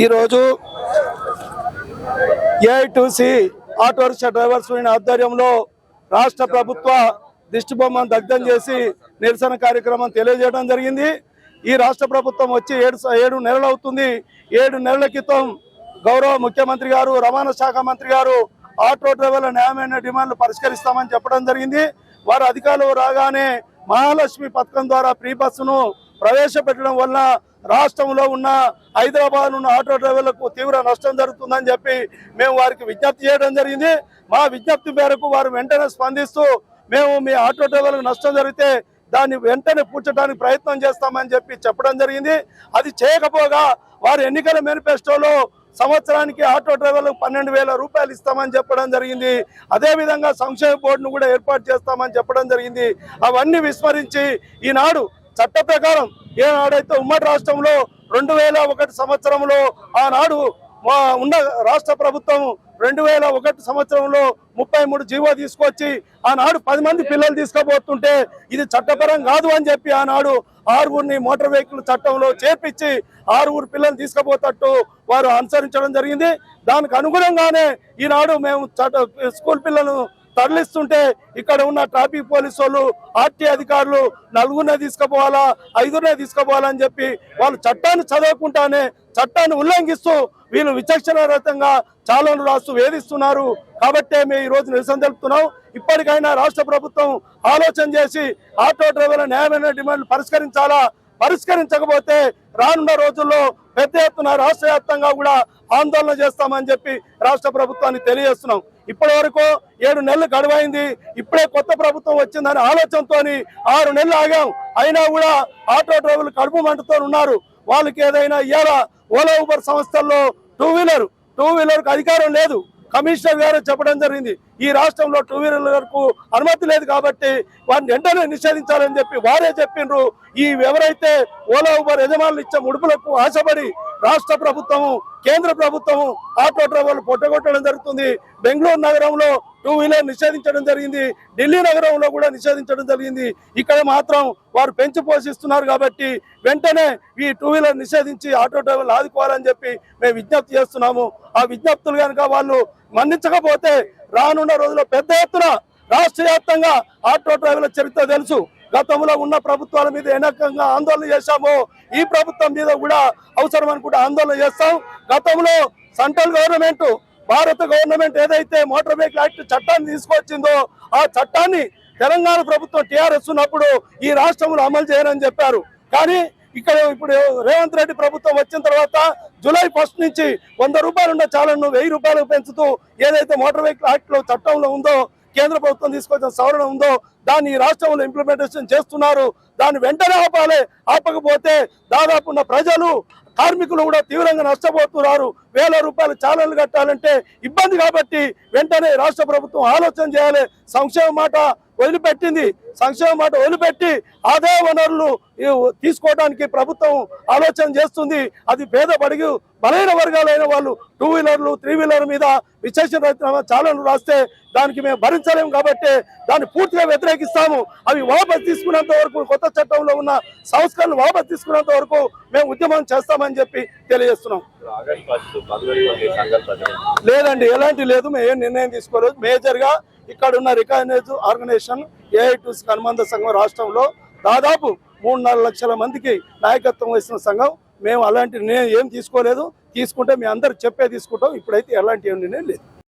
ఈరోజు AITC auto rickshaw drivers union ఆధ్వర్యంలో రాష్ట్ర ప్రభుత్వ దిష్టిబొమ్మను దగ్ధం చేసి నిరసన కార్యక్రమం తెలియజేయడం జరిగింది. ఈ రాష్ట్ర ప్రభుత్వం వచ్చి ఏడు ఏడు నెలలు అవుతుంది. ఏడు నెలల క్రితం గౌరవ ముఖ్యమంత్రి గారు రవాణా శాఖ మంత్రి గారు ఆటో డ్రైవర్ల న్యాయమైన డిమాండ్లు పరిష్కరిస్తామని చెప్పడం జరిగింది. వారు అధికారులు రాగానే మహాలక్ష్మి పథకం ద్వారా ఫ్రీ బస్సును ప్రవేశపెట్టడం వల్ల రాష్ట్రంలో ఉన్న హైదరాబాద్ ఉన్న ఆటో డ్రైవర్లకు తీవ్ర నష్టం జరుగుతుందని చెప్పి మేము వారికి విజ్ఞప్తి చేయడం జరిగింది. మా విజ్ఞప్తి మేరకు వారు వెంటనే స్పందిస్తూ మేము మీ ఆటో డ్రైవర్లకు నష్టం జరిగితే దాన్ని వెంటనే పూడ్చడానికి ప్రయత్నం చేస్తామని చెప్పి చెప్పడం జరిగింది. అది చేయకపోగా వారు ఎన్నికల మేనిఫెస్టోలో సంవత్సరానికి ఆటో డ్రైవర్లకు పన్నెండు వేల రూపాయలు ఇస్తామని చెప్పడం జరిగింది. అదేవిధంగా సంక్షేమ బోర్డును కూడా ఏర్పాటు చేస్తామని చెప్పడం జరిగింది. అవన్నీ విస్మరించి ఈనాడు చట్ట ప్రకారం ఏనాడైతే ఉమ్మడి రాష్ట్రంలో రెండు వేల ఒకటి సంవత్సరంలో ఆనాడు మా ఉన్న రాష్ట్ర ప్రభుత్వం రెండు వేల ఒకటి సంవత్సరంలో ముప్పై మూడు జీవో తీసుకొచ్చి ఆనాడు పది మంది పిల్లలు తీసుకుపోతుంటే ఇది చట్టపరం కాదు అని చెప్పి ఆనాడు ఆరుగురిని మోటార్ వెహికల్ చట్టంలో చేర్పించి ఆరుగురు పిల్లలు తీసుకుపోతట్టు వారు అనుసరించడం జరిగింది. దానికి అనుగుణంగానే ఈనాడు మేము చట్ట స్కూల్ పిల్లలను తరలిస్తుంటే ఇక్కడ ఉన్న ట్రాఫిక్ పోలీసు వాళ్ళు ఆర్టీ అధికారులు నలుగురినే తీసుకుపోవాలా ఐదుగురినే తీసుకుపోవాలని చెప్పి వాళ్ళు చట్టాన్ని చదవకుండానే చట్టాన్ని ఉల్లంఘిస్తూ వీళ్ళు విచక్షణారహితంగా చాలను రాస్తూ వేధిస్తున్నారు. కాబట్టే మేము ఈ రోజు నిరసన తెలుపుతున్నాం. ఇప్పటికైనా రాష్ట్ర ప్రభుత్వం ఆలోచన చేసి ఆటో డ్రైవర్ల న్యాయమైన డిమాండ్లు పరిష్కరించాలా? పరిష్కరించకపోతే రానున్న రోజుల్లో పెద్ద ఎత్తున రాష్ట్ర వ్యాప్తంగా కూడా ఆందోళన చేస్తామని చెప్పి రాష్ట్ర ప్రభుత్వాన్ని తెలియజేస్తున్నాం. ఇప్పటి వరకు ఏడు నెలలు గడువైంది. ఇప్పుడే కొత్త ప్రభుత్వం వచ్చిందనే ఆలోచనతో ఆరు నెలలు ఆగాం. అయినా కూడా ఆటో డ్రైవర్లు కడుపు మంటతో ఉన్నారు. వాళ్ళకి ఏదైనా ఇవాళ ఓలా ఊబర్ సంస్థల్లో టూ వీలర్ టూ వీలర్కి అధికారం లేదు. కమిషనర్ గారు చెప్పడం జరిగింది. ఈ రాష్ట్రంలో టూ వీలర్లకు అనుమతి లేదు కాబట్టి వారిని వెంటనే నిషేధించాలని చెప్పి వారే చెప్పిండ్రు ఈ ఎవరైతే ఓలా ఉబర్ యజమానులు ఇచ్చే ముడుపులకు ఆశపడి రాష్ట్ర ప్రభుత్వము కేంద్ర ప్రభుత్వము ఆటో డ్రైవర్లు పొట్టగొట్టడం జరుగుతుంది. బెంగళూరు నగరంలో టూ వీలర్ నిషేధించడం జరిగింది. ఢిల్లీ నగరంలో కూడా నిషేధించడం జరిగింది. ఇక్కడ మాత్రం వారు పెంచి పోషిస్తున్నారు కాబట్టి వెంటనే ఈ టూ వీలర్ నిషేధించి ఆటో డ్రైవర్లు ఆదుకోవాలని చెప్పి మేము విజ్ఞప్తి చేస్తున్నాము. ఆ విజ్ఞప్తులు కనుక వాళ్ళు మన్నించకపోతే రానున్న రోజుల్లో పెద్ద ఎత్తున రాష్ట్ర వ్యాప్తంగా ఆటో డ్రైవర్ల చరిత్ర తెలుసు. గతంలో ఉన్న ప్రభుత్వాల మీద ఎనకంగా ఆందోళన చేశామో. ఈ ప్రభుత్వం మీద కూడా అవసరం అనుకుంటే ఆందోళన చేస్తాం. గతంలో సెంట్రల్ గవర్నమెంట్ భారత గవర్నమెంట్ ఏదైతే మోటార్ వెహికల్ యాక్ట్ చట్టాన్ని తీసుకొచ్చిందో ఆ చట్టాన్ని తెలంగాణ ప్రభుత్వం టీఆర్ఎస్ ఉన్నప్పుడు ఈ రాష్ట్రంలో అమలు చేయరని చెప్పారు. కానీ ఇక్కడ ఇప్పుడు రేవంత్ రెడ్డి ప్రభుత్వం వచ్చిన తర్వాత జూలై ఫస్ట్ నుంచి వంద రూపాయలు ఉన్న చాలను వెయ్యి రూపాయలు పెంచుతూ ఏదైతే మోటార్ వెహికల్ యాక్ట్లో చట్టంలో ఉందో కేంద్ర ప్రభుత్వం తీసుకొచ్చిన సవరణ ఉందో దాన్ని ఈ రాష్ట్రంలో ఇంప్లిమెంటేషన్ చేస్తున్నారు. దాన్ని వెంటనే ఆపాలి. ఆపకపోతే దాదాపు ఉన్న ప్రజలు కార్మికులు కూడా తీవ్రంగా నష్టపోతున్నారు. వేల రూపాయలు చాలలు కట్టాలంటే ఇబ్బంది కాబట్టి వెంటనే రాష్ట్ర ప్రభుత్వం ఆలోచన చేయాలి. సంక్షేమ మాట వదిలిపెట్టింది. సంక్షేమ మాట వదిలిపెట్టి ఆదాయ వనరులు తీసుకోవడానికి ప్రభుత్వం ఆలోచన చేస్తుంది. అది పేద బడిగి బలైన వర్గాలైన వాళ్ళు టూ వీలర్లు త్రీ వీలర్ మీద విశేష చాలను రాస్తే దానికి మేము భరించలేము కాబట్టి దాన్ని పూర్తిగా వ్యతిరేకిస్తాము. అవి వాపస్ తీసుకున్నంత వరకు కొత్త చట్టంలో ఉన్న సంస్కరణలు వాపస్ తీసుకున్నంత వరకు మేము ఉద్యమం చేస్తామని చెప్పి తెలియజేస్తున్నాం. లేదండి ఎలాంటి లేదు. మేము ఏం నిర్ణయం తీసుకోలేదు. మేజర్గా ఇక్కడ ఉన్న రికగ్నైజ్ ఆర్గనైజేషన్ ఏఐటూస్ అనుబంధ సంఘం రాష్ట్రంలో దాదాపు మూడు నాలుగు లక్షల మందికి నాయకత్వం వహిస్తున్న సంఘం. మేము అలాంటి నేను ఏం తీసుకోలేదు. తీసుకుంటే మీ అందరు చెప్పే తీసుకుంటాం. ఇప్పుడైతే ఎలాంటి ఏమి లేదు.